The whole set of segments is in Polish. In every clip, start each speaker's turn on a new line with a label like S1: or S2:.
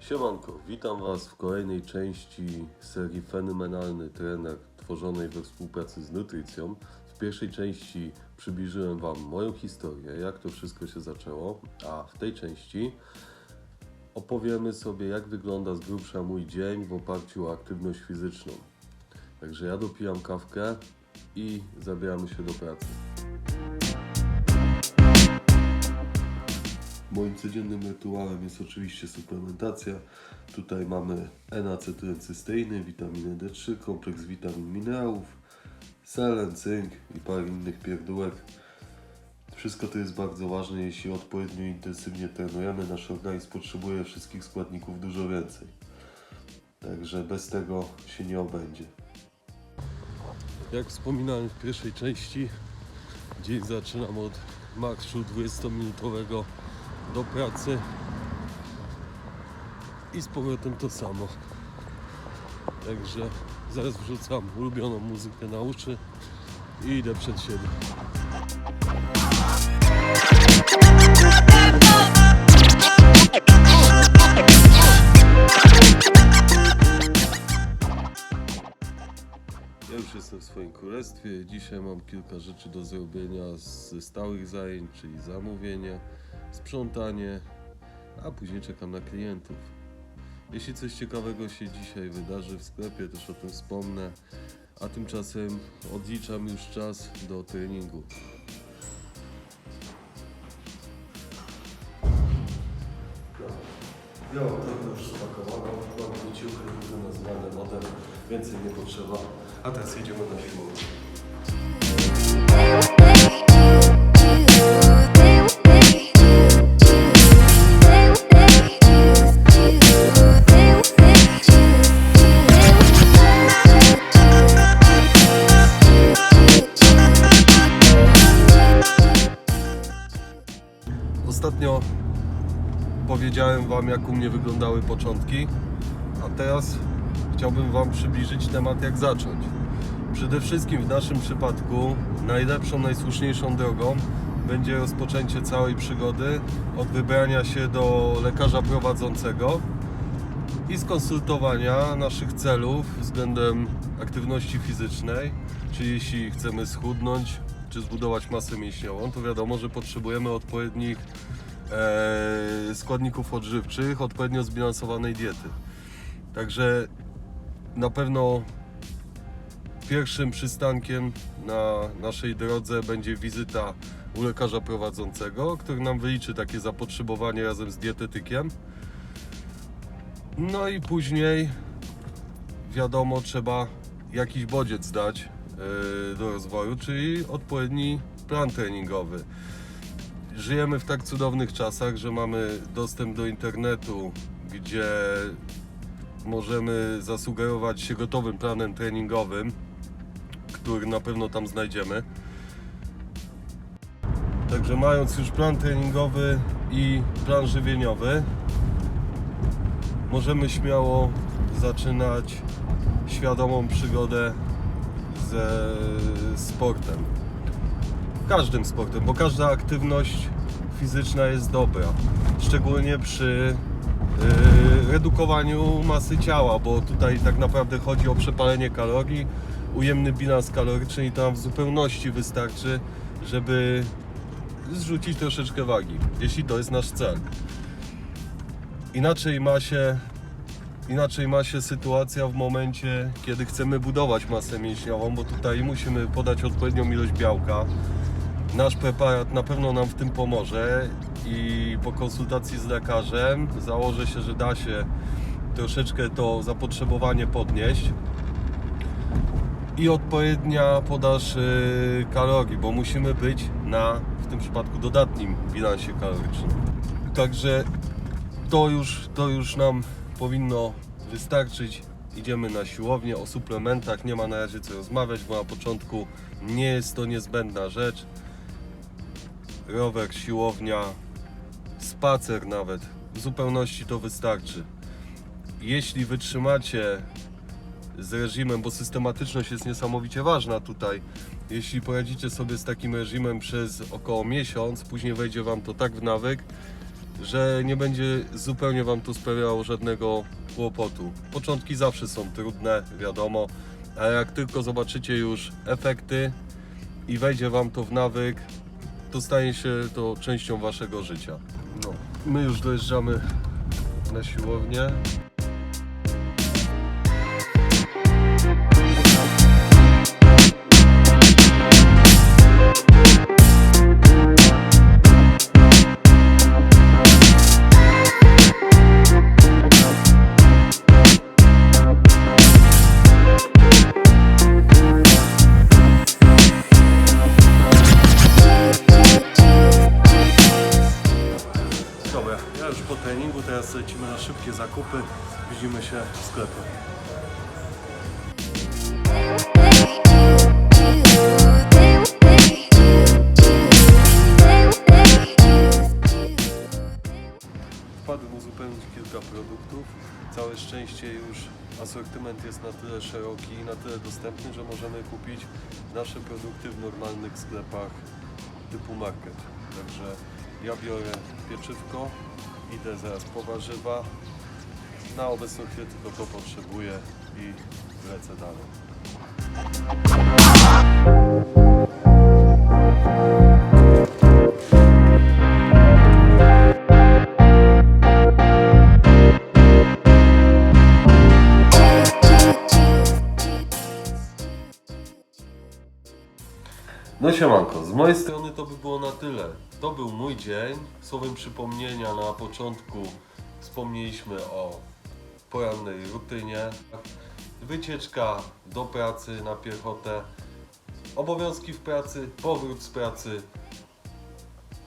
S1: Siemanko, witam Was w kolejnej części serii Fenomenalny Trener tworzonej we współpracy z Nutrycją. W pierwszej części przybliżyłem Wam moją historię, jak to wszystko się zaczęło, a w tej części opowiemy sobie, jak wygląda z grubsza mój dzień w oparciu o aktywność fizyczną. Także ja dopijam kawkę i zabieramy się do pracy. Moim codziennym rytuałem jest oczywiście suplementacja. Tutaj mamy N-acetylcysteiny, witaminę D3, kompleks witamin minerałów, selen, cynk i parę innych pierdółek. Wszystko to jest bardzo ważne, jeśli odpowiednio intensywnie trenujemy, nasz organizm potrzebuje wszystkich składników dużo więcej. Także bez tego się nie obędzie. Jak wspominałem w pierwszej części, dzień zaczynam od marszu 20-minutowego do pracy i z powrotem to samo. Także zaraz wrzucam ulubioną muzykę na uszy i idę przed siebie. Ja już jestem w swoim królestwie. Dzisiaj mam kilka rzeczy do zrobienia ze stałych zajęć, czyli zamówienie, sprzątanie, a później czekam na klientów. Jeśli coś ciekawego się dzisiaj wydarzy w sklepie, też o tym wspomnę. A tymczasem odliczam już czas do treningu. Już spakowaną, wyciuchy, które nazwane wodem, więcej nie potrzeba. A teraz jedziemy na siłownię. Ostatnio powiedziałem Wam, jak u mnie wyglądały początki, a teraz chciałbym Wam przybliżyć temat, jak zacząć. Przede wszystkim w naszym przypadku najlepszą, najsłuszniejszą drogą będzie rozpoczęcie całej przygody od wybrania się do lekarza prowadzącego i skonsultowania naszych celów względem aktywności fizycznej, czyli jeśli chcemy schudnąć czy zbudować masę mięśniową, to wiadomo, że potrzebujemy odpowiednich e, składników odżywczych, odpowiednio zbilansowanej diety. Także na pewno pierwszym przystankiem na naszej drodze będzie wizyta u lekarza prowadzącego, który nam wyliczy takie zapotrzebowanie razem z dietetykiem. No i później wiadomo, trzeba jakiś bodziec dać yy, do rozwoju, czyli odpowiedni plan treningowy. Żyjemy w tak cudownych czasach, że mamy dostęp do internetu, gdzie możemy zasugerować się gotowym planem treningowym, który na pewno tam znajdziemy. Także mając już plan treningowy i plan żywieniowy, możemy śmiało zaczynać świadomą przygodę ze sportem. Każdym sportem, bo każda aktywność fizyczna jest dobra. Szczególnie przy redukowaniu masy ciała, bo tutaj tak naprawdę chodzi o przepalenie kalorii, ujemny bilans kaloryczny i to nam w zupełności wystarczy, żeby zrzucić troszeczkę wagi, jeśli to jest nasz cel. Inaczej ma się inaczej ma się sytuacja w momencie, kiedy chcemy budować masę mięśniową, bo tutaj musimy podać odpowiednią ilość białka. Nasz preparat na pewno nam w tym pomoże i po konsultacji z lekarzem założę się, że da się troszeczkę to zapotrzebowanie podnieść i odpowiednia podaż y, kalorii, bo musimy być na w tym przypadku dodatnim bilansie kalorycznym. Także to już, to już nam powinno wystarczyć. Idziemy na siłownię, o suplementach nie ma na razie co rozmawiać, bo na początku nie jest to niezbędna rzecz. Rower, siłownia, spacer nawet, w zupełności to wystarczy. Jeśli wytrzymacie z reżimem, bo systematyczność jest niesamowicie ważna tutaj. Jeśli poradzicie sobie z takim reżimem przez około miesiąc, później wejdzie Wam to tak w nawyk, że nie będzie zupełnie Wam to sprawiało żadnego kłopotu. Początki zawsze są trudne, wiadomo, ale jak tylko zobaczycie już efekty i wejdzie Wam to w nawyk, to stanie się to częścią Waszego życia. My już dojeżdżamy na siłownię.
S2: Się w sklepie.
S1: Wpadłem uzupełnić kilka produktów. Całe szczęście już asortyment jest na tyle szeroki i na tyle dostępny, że możemy kupić nasze produkty w normalnych sklepach typu market. Także ja biorę pieczywko, idę zaraz po warzywa. Na obecną chwilę tylko to potrzebuję i lecę dalej. No siemanko, z mojej strony to by było na tyle. To był mój dzień. Słowem przypomnienia na początku wspomnieliśmy o porannej rutynie. Wycieczka do pracy na piechotę, obowiązki w pracy, powrót z pracy,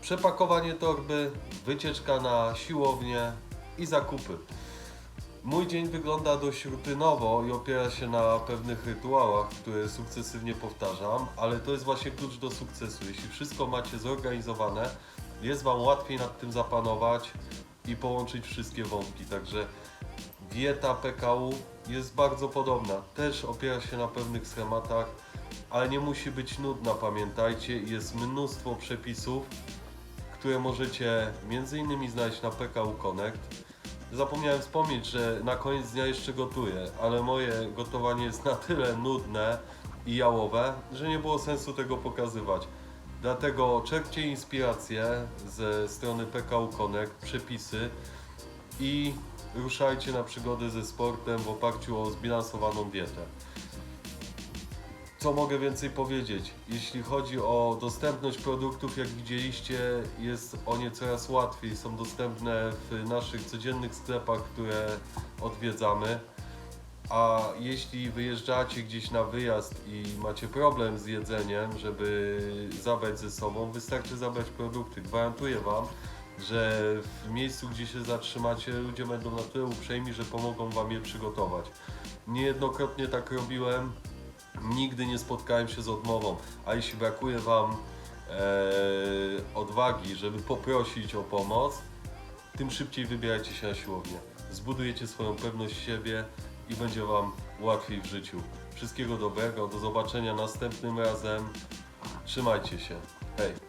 S1: przepakowanie torby, wycieczka na siłownię i zakupy. Mój dzień wygląda dość rutynowo i opiera się na pewnych rytuałach, które sukcesywnie powtarzam, ale to jest właśnie klucz do sukcesu. Jeśli wszystko macie zorganizowane, jest Wam łatwiej nad tym zapanować i połączyć wszystkie wątki. Także dieta PKU jest bardzo podobna. Też opiera się na pewnych schematach, ale nie musi być nudna, pamiętajcie. Jest mnóstwo przepisów, które możecie między innymi znaleźć na PKU Connect. Zapomniałem wspomnieć, że na koniec dnia jeszcze gotuję, ale moje gotowanie jest na tyle nudne i jałowe, że nie było sensu tego pokazywać. Dlatego czerpcie inspirację ze strony PKU Connect, przepisy i ruszajcie na przygodę ze sportem w oparciu o zbilansowaną dietę. Co mogę więcej powiedzieć? Jeśli chodzi o dostępność produktów, jak widzieliście, jest o nie coraz łatwiej. Są dostępne w naszych codziennych sklepach, które odwiedzamy. A jeśli wyjeżdżacie gdzieś na wyjazd i macie problem z jedzeniem, żeby zabrać ze sobą, wystarczy zabrać produkty. Gwarantuję Wam, że w miejscu, gdzie się zatrzymacie, ludzie będą na tyle uprzejmi, że pomogą Wam je przygotować. Niejednokrotnie tak robiłem, nigdy nie spotkałem się z odmową, a jeśli brakuje Wam e, odwagi, żeby poprosić o pomoc, tym szybciej wybierajcie się na siłownię. Zbudujecie swoją pewność siebie i będzie Wam łatwiej w życiu. Wszystkiego dobrego, do zobaczenia następnym razem. Trzymajcie się. Hej!